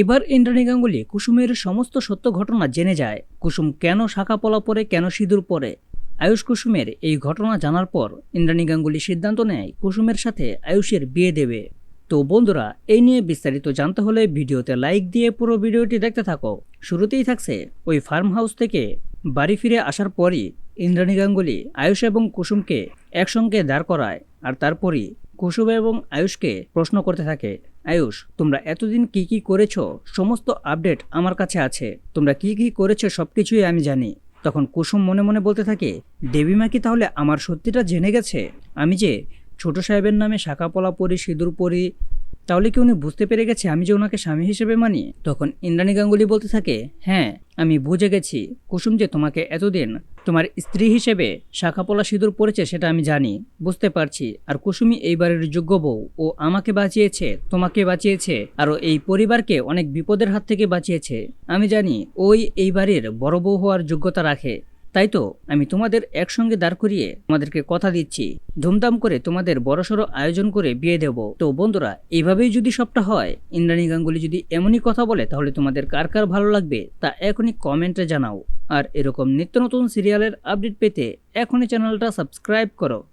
এবার ইন্দ্রাণী গাঙ্গুলি কুসুমের সমস্ত সত্য ঘটনা জেনে যায়। কুসুম কেন শাখা পলা পরে, কেন সিঁদুর পরে? আয়ুষ কুসুমের এই ঘটনা জানার পর ইন্দ্রাণী গাঙ্গুলি সিদ্ধান্ত নেয় কুসুমের সাথে আয়ুষের বিয়ে দেবে। তো বন্ধুরা, এই নিয়ে বিস্তারিত জানতে হলে ভিডিওতে লাইক দিয়ে পুরো ভিডিওটি দেখতে থাকো। শুরুতেই থাকছে ওই ফার্ম হাউস থেকে বাড়ি ফিরে আসার পরই ইন্দ্রাণী গাঙ্গুলি আয়ুষ এবং কুসুমকে একসঙ্গে দাঁড় করায় আর তারপরই কুসুম এবং আয়ুষকে প্রশ্ন করতে থাকে, আয়ুষ, তোমরা এতদিন কি কি করেছ? সমস্ত আপডেট আমার কাছে আছে। তোমরা কি কি করেছ সবকিছুই আমি জানি। তখন কুসুম মনে মনে বলতে থাকে, দেবীমা কি তাহলে আমার সত্যিটা জেনে গেছে? আমি যে ছোট সাহেবের নামে শাখা পলা পরি, সিঁদুর পরি, তাহলে কি উনি বুঝতে পেরে গেছে আমি যে ওনাকে স্বামী হিসেবে মানি? তখন ইন্দ্রাণী গাঙ্গুলি বলতে থাকে হ্যাঁ আমি বুঝে গেছি, কুসুম যে তোমাকে এতদিন তোমার স্ত্রী হিসেবে শাখাপলা সিঁদুর পড়েছে সেটা আমি জানি, বুঝতে পারছি। আর কুসুমি এইবারের যোগ্য বউ। ও আমাকে বাঁচিয়েছে, তোমাকে বাঁচিয়েছে আরও এই পরিবারকে অনেক বিপদের হাত থেকে বাঁচিয়েছে। আমি জানি ওই এই বাড়ির বড় বউ হওয়ার যোগ্যতা রাখে তাই তো, আমি তোমাদের একসঙ্গে দাঁড় করিয়ে তোমাদেরকে কথা দিচ্ছি। ধুমধাম করে তোমাদের বড়সড় আয়োজন করে বিয়ে দেব। তো বন্ধুরা এভাবেই যদি সবটা হয়, ইন্দ্রাণী গাঙ্গুলি যদি এমনই কথা বলে, তাহলে তোমাদের কার কার ভালো লাগবে, তা এখনই কমেন্টে জানাও। আর এরকম নিত্য নতুন সিরিয়ালের আপডেট পেতে এখনই চ্যানেলটা সাবস্ক্রাইব করো।